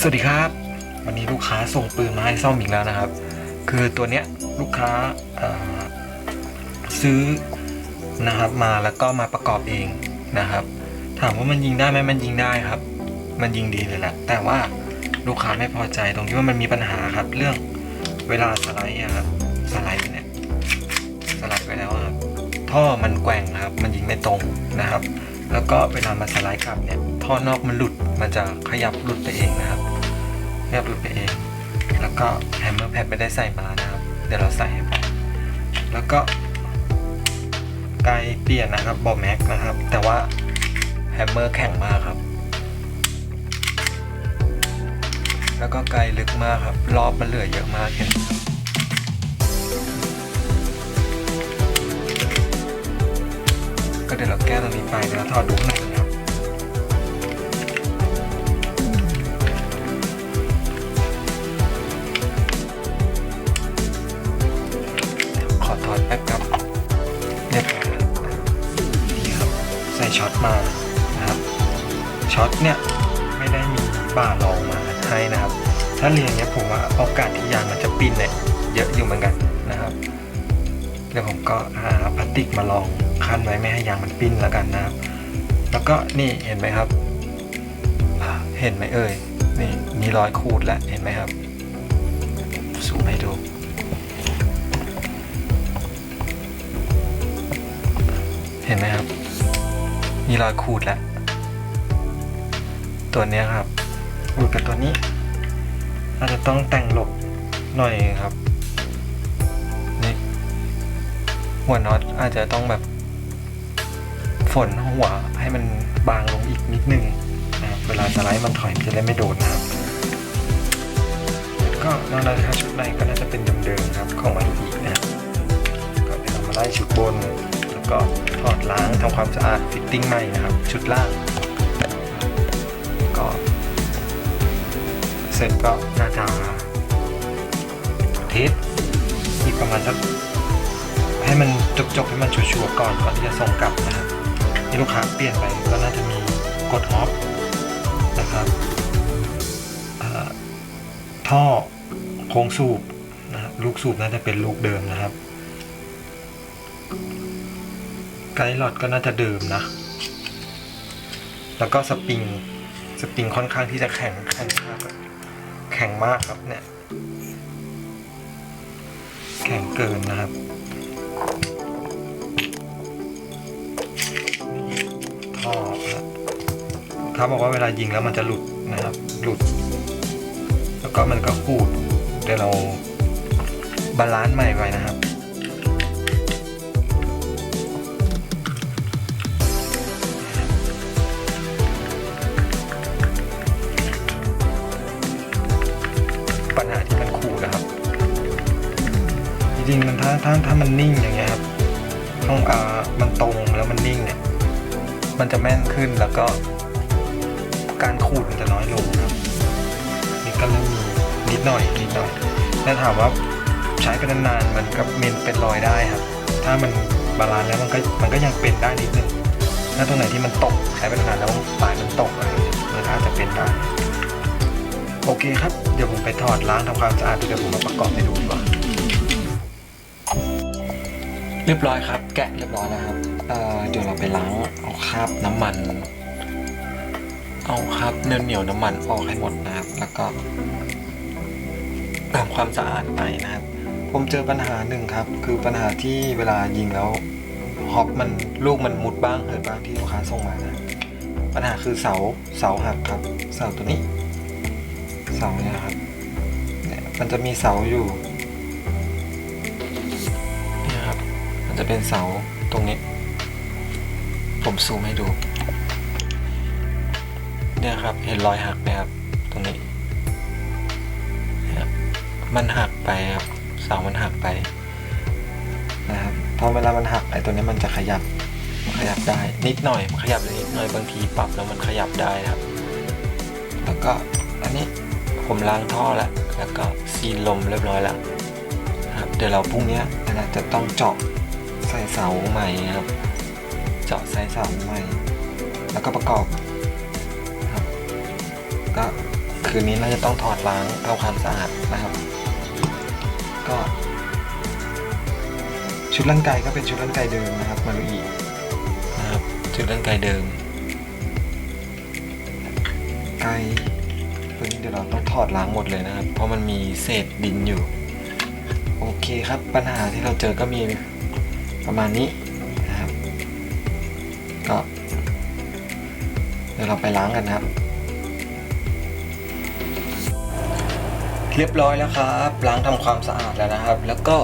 สวัสดีครับ วันนี้ลูกค้าส่งปืนมาให้ซ่อมอีกแล้วนะครับ คือตัวเนี้ยลูกค้าซื้อนะครับมาแล้วก็มาประกอบเองนะครับ ถามว่ามันยิงได้ไหมมันยิงได้ครับ มันยิงดีเลยแหละแต่ว่าลูกค้าไม่พอใจตรงที่ว่ามันมีปัญหาครับ เรื่องเวลาสไลด์ครับสไลด์เนี่ยสไลด์ไปแล้วครับท่อมันแกว่งครับ มันยิงไม่ตรงนะครับ แล้วก็เวลามาสไลด์กลับเนี่ยท่อนอกมันหลุดมันจะขยับหลุดไปเองนะครับ ขยับหลุดไปเอง แล้วก็แฮมเมอร์แพดไม่ได้ใส่มานะครับ เดี๋ยวเราใส่ให้ไปแล้วก็ไกลเปลี่ยนนะครับบอแม็กนะครับ แต่ว่าแฮมเมอร์แข็งมากครับ แล้วก็ไกลลึกมากครับ รอบมันเหลือเยอะมากเห็นครับก็เดี๋ยวเราแก้ตรงนี้ไปเดี๋ยวเราถอดดูข้างในนะ ขอถอดแป๊บครับเรียบร้อยแล้วนี่ครับใส่ช็อตมานะครับช็อตเนี่ยไม่ได้มีบ่ารองมาให้นะครับ ถ้าเรียงเนี้ยผมว่าโอกาสที่ยางมันจะปิ้นเนี่ยเยอะอยู่เหมือนกันนะครับเดี๋ยวผมก็หาพลาสติกมาลองคั้นไว้ไม่ให้ยางมันปิ้นแล้วกันนะครับ แล้วก็นี่เห็นไหมครับ เห็นไหมเอ่ยนี่มีรอยขูดแล้วเห็นไหมครับซูมให้ดู เห็นไหมครับ มีรอยขูดแล้ว ตัวนี้ครับขูดกับตัวนี้ อาจจะต้องแต่งหลบหน่อยครับนี่หัวน็อตอาจจะต้องแบบฝนหัวให้มันบางลงอีกนิดนึงนะครับเวลาสไลด์มันถอยมันจะได้ไม่โดนนะครับ ก็นอกนั้นครับชุดในก็น่าจะเป็นเดิมๆครับของมันอีกนะครับก็เดี๋ยวเรามาไล่ชุดบน ก็ถอดล้างทำความสะอาดฟิตติ้งใหม่นะครับ ชุดล่างก็เสร็จก็น่าจะเทสอีกประมาณสักให้มันจบๆให้มันชัวร์ๆก่อนก่อนที่จะส่งกลับนะครับที่ลูกค้าเปลี่ยนไปก็น่าจะมีกดฮอปนะครับท่อโค้งสูบนะลูกสูบน่าจะเป็นลูกเดิมนะครับ ไกด์หลอดก็น่าจะเดิมนะ แล้วก็สปริง สปริงค่อนข้างที่จะแข็งแข็งมากครับแข็งมากครับเนี่ย แข็งเกินนะครับท่อครับเขาบอกว่าเวลายิงแล้วมันจะหลุดนะครับ หลุด แล้วก็มันก็ขูดเดี๋ยวเราบาลานซ์ใหม่ไว้นะครับ ริงๆมันถ้าถ้าถ้ามันนิ่งอย่างเงี้ยครับต้องอ่ามันตรงแล้วมันนิ่งเนี่ยมันจะแม่นขึ้นแล้วก็ การขูดมันจะน้อยลงครับนี่ก็เริ่มมีนิดหน่อยนิดหน่อยแต่ถามว่าใช้ไปนานๆมันก็เมนเป็นรอยได้ครับ ถ้ามันบาลานซ์แล้วมันก็มันก็ยังเป็นได้นิดนึงถ้าตรงไหนที่มันตกใช้ไปนานแล้วปลายมันตกอะไรเงี้ยมันอาจจะเป็นได้โอเคครับ เดี๋ยวผมไปถอดล้างทำความสะอาดเดี๋ยวผมมาประกอบให้ดูดีกว่า เรียบร้อยครับ แกะเรียบร้อยแล้วครับเเดี๋ยวเราไปล้างเอาคราบน้ำมัน เอาคราบเนื้อเหนียวน้ำมันออกให้หมดนะครับ แล้วก็ทำความสะอาดไปนะครับ ผมเจอปัญหาหนึ่งครับ คือปัญหาที่เวลายิงแล้วฮอปมันลูกมันมุดบ้างเหินบ้างที่ลูกค้าส่งมานะปัญหาคือเสาเสาหักครับ เสาตัวนี้ เสาเนี่ยครับเนี่ยมันจะมีเสาอยู่ จะเป็นเสาตรงนี้ ผมซูมให้ดู เนี่ยครับ เห็นรอยหักไหมครับ ตรงนี้ มันหักไปครับ เสามันหักไปนะครับพอเวลามันหักไอ้ตัวนี้มันจะขยับขยับได้นิดหน่อย มันขยับนิดหน่อย บางทีปรับแล้วมันขยับได้ครับ แล้วก็อันนี้ผมล้างท่อแล้ว แล้วก็ซีนลมเรียบร้อยแล้วครับ เดี๋ยวเราพรุ่งนี้นะจะต้องเจาะ ใส่เสาใหม่ครับ เจาะใส่เสาใหม่ แล้วก็ประกอบครับ ก็คืนนี้น่าจะต้องถอดล้างทำความสะอาดนะครับ ก็ ชุดร่างกายก็เป็นชุดร่างกายเดิมนะครับ มารุอีนะครับ ชุดร่างกายเดิมไกลตัวนี้เดี๋ยวเราต้องถอดล้างหมดเลยนะครับ เพราะมันมีเศษดินอยู่ โอเคครับปัญหาที่เราเจอก็มี ประมาณนี้นะครับก็เดี๋ยวเราไปล้างกันนะครับ เรียบร้อยแล้วครับ ล้างทำความสะอาดแล้วนะครับ แล้วก็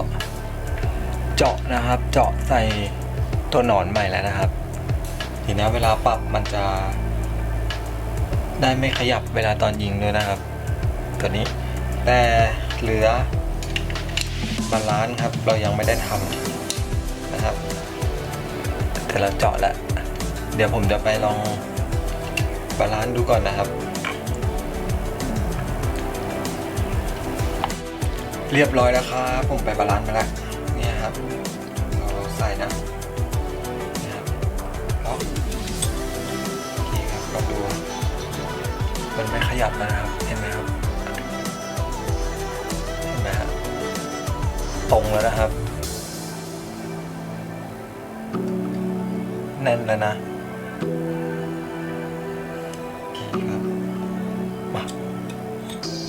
เจาะนะครับ เจาะใส่ตัวหนอนใหม่แล้วนะครับ ทีนี้เวลาปรับมันจะ ได้ไม่ขยับเวลาตอนยิงด้วยนะครับ ตัวนี้แต่เหลือบาลานซ์ครับ เรายังไม่ได้ทำ นะครับแต่เราเจาะแล้วเดี๋ยวผมจะไปลองบาลานซ์ดูก่อนนะครับ เรียบร้อยแล้วครับผมไปบาลานซ์มาแล้วเนี่ยครับเราใส่นะนี่ครับล็อกโอเคครับลองดูมันไม่ขยับนะครับเห็นไหมครับเห็นไหมครับตรงแล้วนะครับ แน่นแล้วนะโอเคครับมา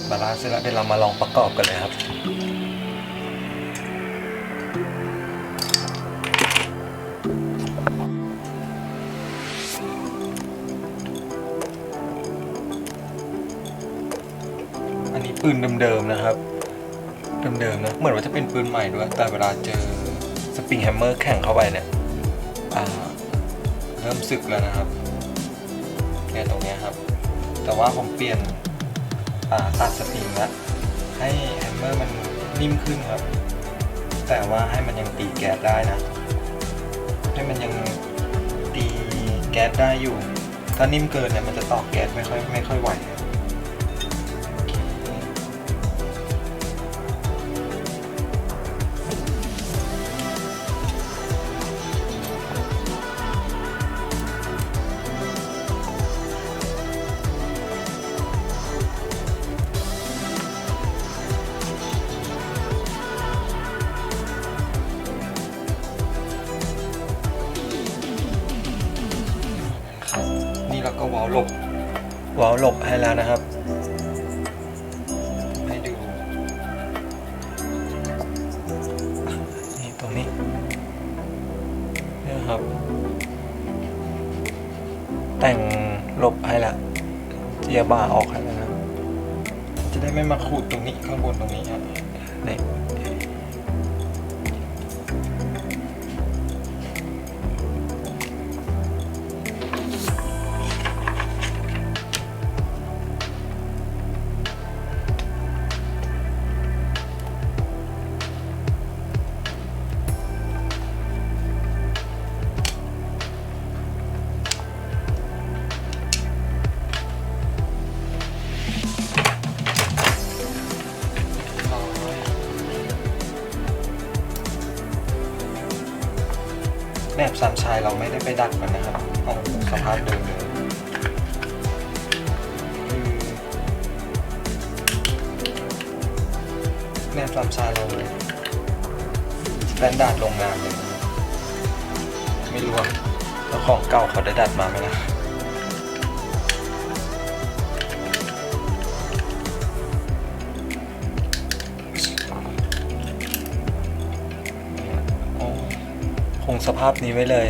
บาลานซ์เสร็จแล้วเดี๋ยวเรามาลองประกอบกันเลยครับ อันนี้ปืนเดิมๆนะครับเดิมๆนะเหมือนว่าจะเป็นปืนใหม่ด้วยแต่เวลาเจอสปริงแฮมเมอร์แข่งเข้าไปเนี่ย เริ่มสึกแล้วนะครับแค่ตรงนี้ครับ แต่ว่าผมเปลี่ยนตัดสปริงแล้วให้แฮมเมอร์มันนิ่มขึ้นครับ แต่ว่าให้มันยังตีแก๊สได้นะ ให้มันยังตีแก๊สได้อยู่ ถ้านิ่มเกินเนี่ยมันจะตอกแก๊สไม่ค่อยไม่ค่อยไหวครับ ล์วหลบเวาล์วหลบให้แล้วนะครับ ให้ดูนี่ตรงนี้เนี่ยครับ แต่งหลบให้แล้วเจียบ่าออกให้แล้วนะจะได้ไม่มาขูดตรงนี้ข้างบนตรงนี้ครับนี่ แบบสามชายเราไม่ได้ไปดัดมันนะครับเอาสภาพเดิมเลยแนบสามชายเราสแตนดาร์ดโรงงานเลยไม่รู้ว่าเจ้าของเก่าเขาได้ดัดมาไหมนะ งสภาพนี้ไว้เลย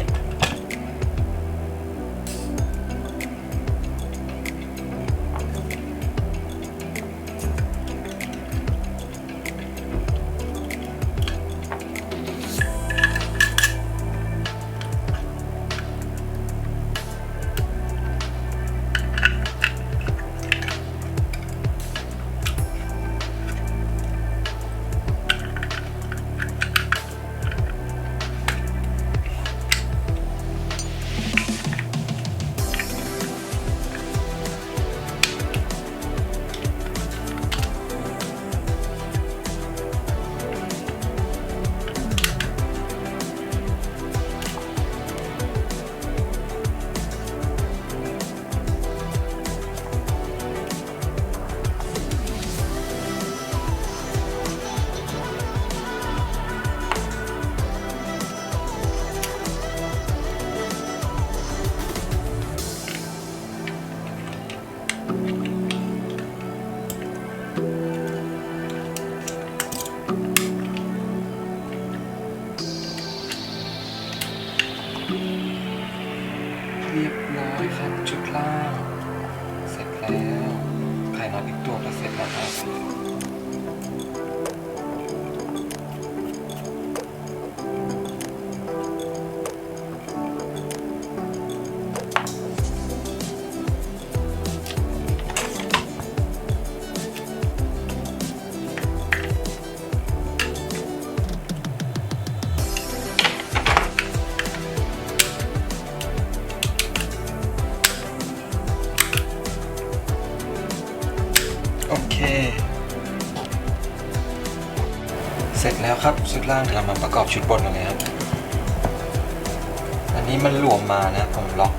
เรียบร้อยครับชุดล่างเสร็จแล้วไข่นอนอีกตัวก็เสร็จแล้วครับ ร็จแล้วครับชุดล่างเดี๋ยวเรามาประกอบชุดบนกันเลยครับ อันนี้มันหลวมมานะผมล็อก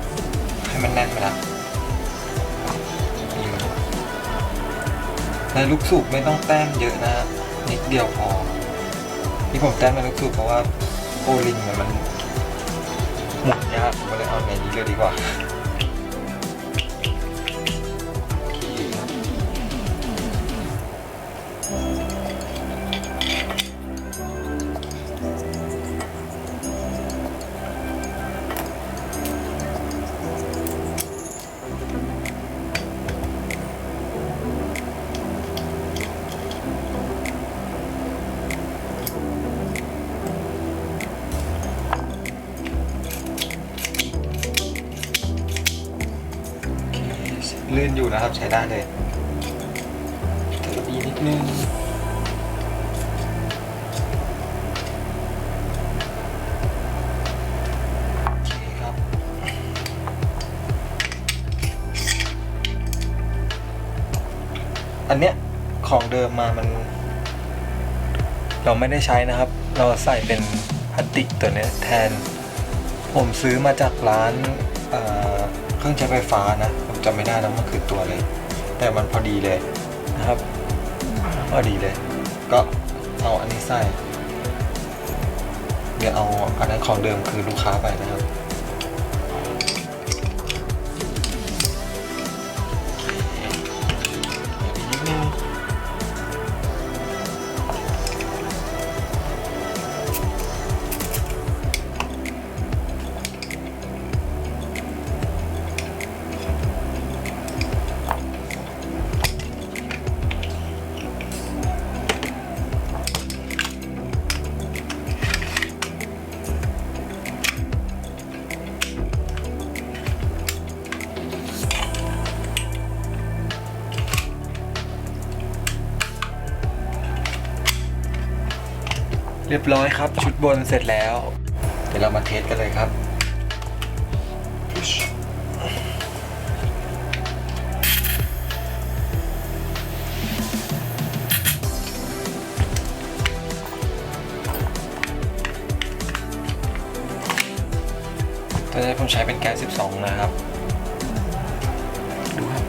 ให้มันแน่นไปแล้วนี่ในลูกสูบไม่ต้องแต้มเยอะนะนิดเดียวพอ ที่ผมแต้มในลูกสูบเพราะว่าโอลิงเนี่ยมันหมุนยากผมเลยเอาในนี้เลยดีกว่า นอยู่นะครับใช้ได้เลยแต่ดีนิดนึงอันเนี้ยของเดิมมามัน เราไม่ได้ใช้นะครับ เราใส่เป็นพลาสติกตัวนี้แทน ผมซื้อมาจากร้านเอ่อเครื่องใช้ไฟฟ้านะ จำไม่ได้แล้วมันคือตัวเลย แต่มันพอดีเลยนะครับพอดีเลย ก็เอาอันนี้ใส่ เดี๋ยวเอาอันนั้นของเดิมคือลูกค้าไปนะครับ เรียบร้อยครับ ชุดบนเสร็จแล้ว เดี๋ยวเรามาเทสกันเลยครับ ตอนนี้ผมใช้เป็นแก๊ส12 นะครับ ดูครับ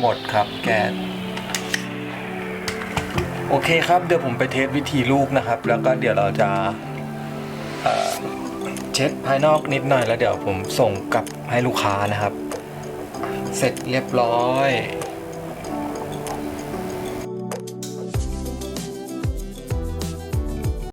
หมดครับแก๊สโอเคครับเดี๋ยวผมไปเทสวิธีลูกนะครับ แล้วก็เดี๋ยวเราจะเเช็ดภายนอกนิดหน่อยแล้วเดี๋ยวผมส่งกลับให้ลูกค้านะครับ เสร็จเรียบร้อย